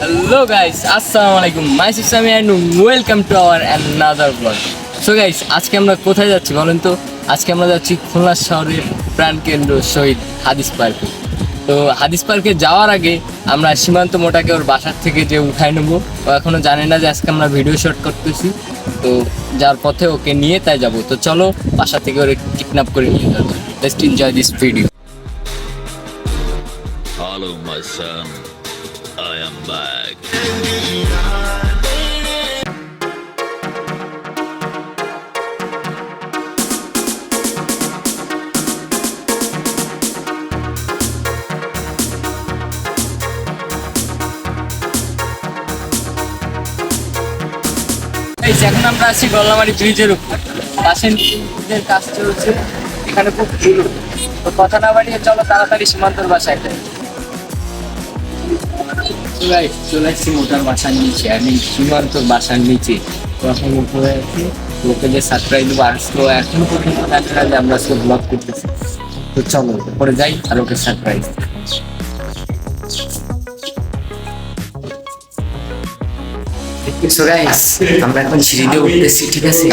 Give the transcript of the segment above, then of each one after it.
Hello guys আসসালামু আলাইকুম my sisters and welcome to our another blog so guys আজকে আমরা কোথায় যাচ্ছি বলেন তো? আজকে আমরা যাচ্ছি খুলনা শহরের প্রাণকেন্দ্র শহীদ হাদিস পার্কে। তো হাদিস পার্কে যাওয়ার আগে আমরা সীমান্ত মোটাকে ওর বাসার থেকে যে উঠাই নেব। ও এখনও জানে না যে আজকে আমরা ভিডিও শট করতেছি। তো যার পথে ওকে নিয়ে তাই যাব। তো চলো, বাসা থেকে ওরে কিডন্যাপ করে নিয়ে যাব just enjoy this video. I am back. এখন আমরা আছি গল্লামারি ব্রিজের উপর ব্রিজের কাজ চলছে, এখানে খুব ভিড় তো কথা না বাড়িয়ে চলো তাড়াতাড়ি সীমান্তর বাসায় চলে আসছি মোটার বাসার নিচে। আমি বাসার নিচে। তো এখন উপরে আছি। দেবো এখনও পর্যন্ত না যে আমরা ব্লগ করতেছি। তো চলো উপরে যাই আর ওকে সারপ্রাইজ আমরা এখন সিঁড়ি দিয়ে উঠতেছি, ঠিক আছে?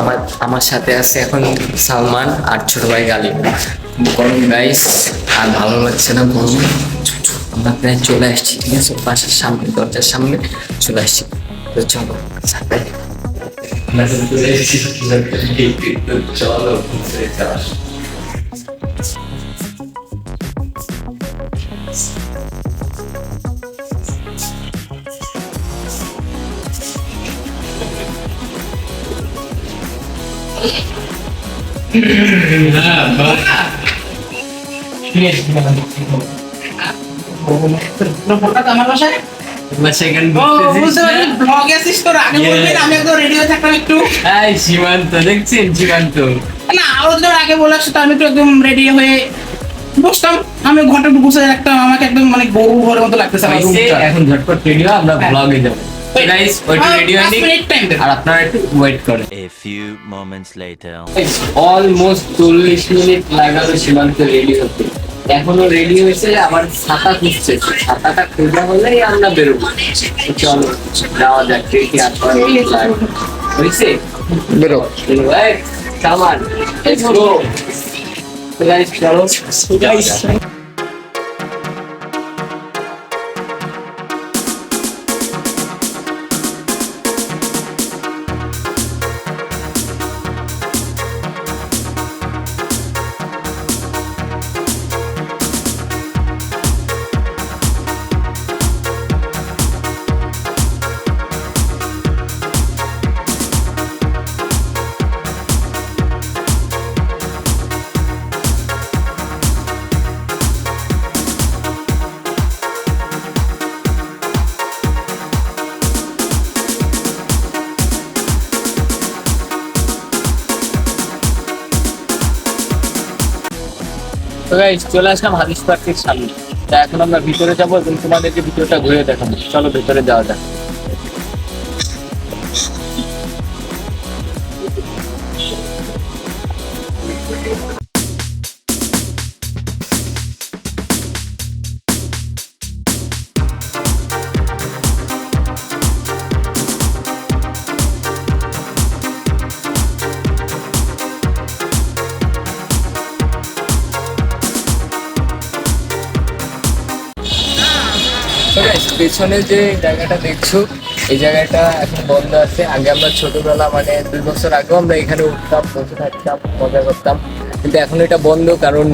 আমার আমার সাথে আছে এখন সালমান আর ছোট ভাই গালি গরম গাইস আর ভালো লাগছে না গরম? আমরা প্রায় চলে আসছি ঠিক আছে? বাসার সামনে দরজার সামনে চলে আসছি। তো চলো সাথে আমরা তো চলে আমার বাসায় আমি একদম রেডি থাকতাম একটু। এই সীমান্ত দেখছেন সীমান্ত? না আরও যদি আগে বলে আসতো আমি একটু একদম রেডি বসতাম। আমি ঘণ্টা গুছিয়ে রাখতাম আমাকে একদম মানে গরু ঘরের মতো লাগতেছে আমার হয়েছে, রুমটা এখন ঝটপট রেডি আমরা হ্যাঁ। ব্লগে যাব. অলমোস্ট চল্লিশ মিনিট লাগালো সীমান্ত রেডি হতে। এখনও রেডি হয়েছে আবার ছাতা খুঁজছে। ছাতাটা খোঁজা হলেই আমরা বেরোবো। চলো যাওয়া যাক কে কি আর হয়েছে? বেরো। সামান চলো। তো চলে আসলাম হাদিস পার্কের সামনে। তা এখন আমরা ভিতরে যাব এবং তোমাদেরকে ভিতরটা ঘুরে দেখাবো। চলো, ভিতরে যাওয়া যাক। পেছনে যে জায়গাটা দেখছ, এই জায়গাটা এখন বন্ধ আছে। আগে আমরা ছোটবেলা মানে দুই বছর আগেও আমরা এখানে উঠতাম, বসে থাকতাম, মজা করতাম। কিন্তু এখন এটা বন্ধ, কারণ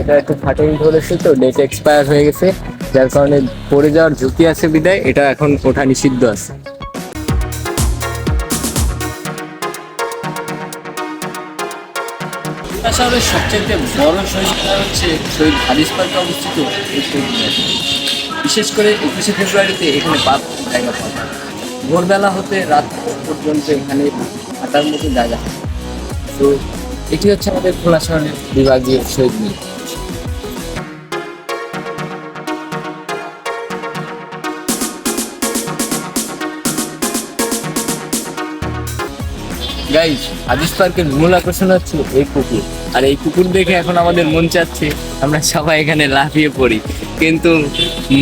এটা একটু ফাটল ধরেছে তো ডেট এক্সপায়ার হয়ে গেছে। যার কারণে পড়ে যাওয়ার ঝুঁকি আছে বিদায়, এটা এখন ওঠা নিষিদ্ধ আছে। সবচেয়ে বড় শহীদ হচ্ছে শহীদ হাদিস পার্কে অবস্থিত এই শহীদ। বিশেষ করে একুশে ফেব্রুয়ারিতে এখানে বাদ জায়গা পাওয়া যায়। ভোরবেলা হতে রাত পর্যন্ত এখানে হাঁটার মতো জায়গা। তো এটি হচ্ছে আমাদের খোলা শহরের বিভাগীয় শহীদ মিনার। গাইজ পার্কের মূল আকর্ষণ হচ্ছে এই কুকুর আর এই কুকুর দেখে এখন আমাদের মন চাচ্ছে আমরা সবাই এখানে লাফিয়ে পড়ি। কিন্তু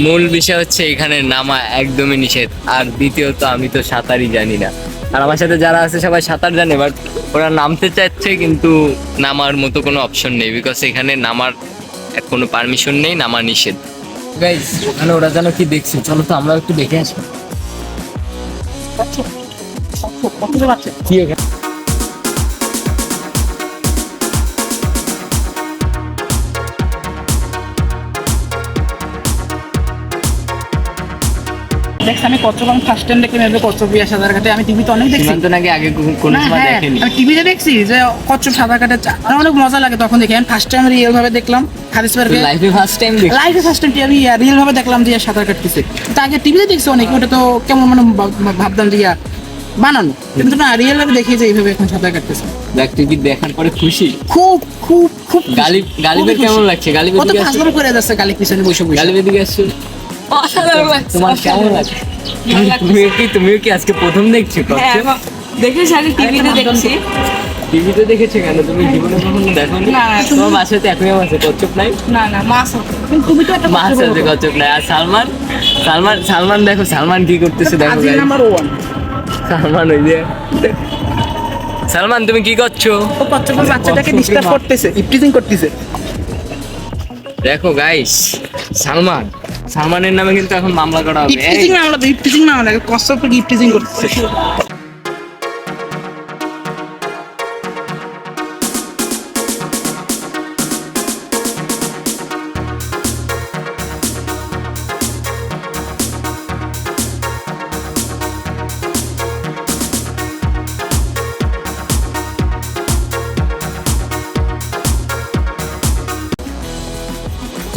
মূল বিষয় হচ্ছে এখানে নামা একদমই নিষেধ। আর দ্বিতীয়ত আমি তো সাঁতারই জানি না। আর আমার সাথে যারা আছে সবাই সাঁতার জানে বাট ওরা নামতে চাচ্ছে কিন্তু নামার মতো কোনো অপশন নেই বিকজ এখানে নামার কোনো পারমিশন নেই নামা নিষেধ। গাইজ ওখানে ওরা যেন কি দেখছে চলো তো আমরা একটু দেখে আসি। কতজন আছে? কি ওখানে আমি কচ্ছপ ফার্স্ট টাইম দেখলাম এভাবে কচ্ছপ বিয়া সাঁতার কাটে আমি টিভিতে অনেক দেখছি। সীমান্ত নাকি আগে সময় হ্যাঁ, দেখেনি? আমি টিভিতে দেখছি যে কচ্ছপ সাঁতার কাটে আমার অনেক মজা লাগে তখন দেখি। আমি ফার্স্ট টাইম রিয়েল ভাবে দেখলাম হারিস পার্কে লাইফে ফার্স্ট টাইম দেখ লাইভে ফার্স্ট টাইম আমি রিয়েল ভাবে দেখলাম যে ইয়া সাঁতার কাটতেছে তা আগে টিভিতে দেখছি অনেক ওটা তো কেমন মানে ভাবতাম যে ইয়া বানানো। কিন্তু না রিয়েল ভাবে দেখি যে এইভাবে এখন সাঁতার কাটতেছে দেখ তুই কি দেখার পরে খুশি? খুব খুব খুব গালিব গালিবের কেমন লাগছে? গালিবের কত দিকে আসছে করে যাচ্ছে গালি পিছনে বসে বসে। গালিবের দিকে আসছে তোমার কেমন তুমিও কি তুমিও কি আজকে প্রথম দেখছ হ্যাঁ দেখেছি আগে টিভিতে দেখছি। টিভিতে দেখেছ কেন? তুমি জীবনে কখনো দেখো না, তোমার বাসাতে এখনই আছে কচ্ছপ নাই না না মাছ। তুমি তো একটা মাছ আছে কচ্ছপ নাই আর সালমান? সালমান সালমান দেখো সালমান কি করতেছে দেখো guys। নাম্বার ওয়ান সালমান ওই যে সালমান তুমি কি করছ? ও কচ্ছপের বাচ্চাটাকে ডিস্টার্ব করতেছে ইপটিজিং করতেছে। দেখো গাইস সালমান সালমানের নামে কিন্তু এখন মামলা করা হবে। ইপটিজিং মামলা আমরা মামলা আমরা কচ্ছপকে ইপটিজিং করতেছে।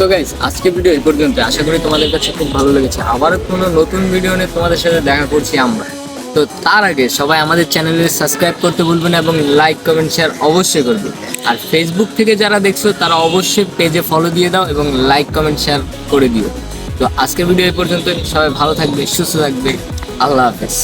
তো গাইস আজকে ভিডিও এই পর্যন্ত। আশা করি তোমাদের কাছে খুব ভালো লেগেছে। আবার কোনো নতুন ভিডিও নিয়ে তোমাদের সাথে দেখা করছি আমরা। তো তার আগে সবাই আমাদের চ্যানেলে সাবস্ক্রাইব করতে ভুলবেন না এবং লাইক কমেন্ট শেয়ার অবশ্যই করবে। আর ফেসবুক থেকে যারা দেখছ, তারা অবশ্যই পেজে ফলো দিয়ে দাও এবং লাইক কমেন্ট শেয়ার করে দিও। তো আজকের ভিডিও এই পর্যন্ত সবাই ভালো থাকবে, সুস্থ থাকবে। আল্লাহ হাফেজ।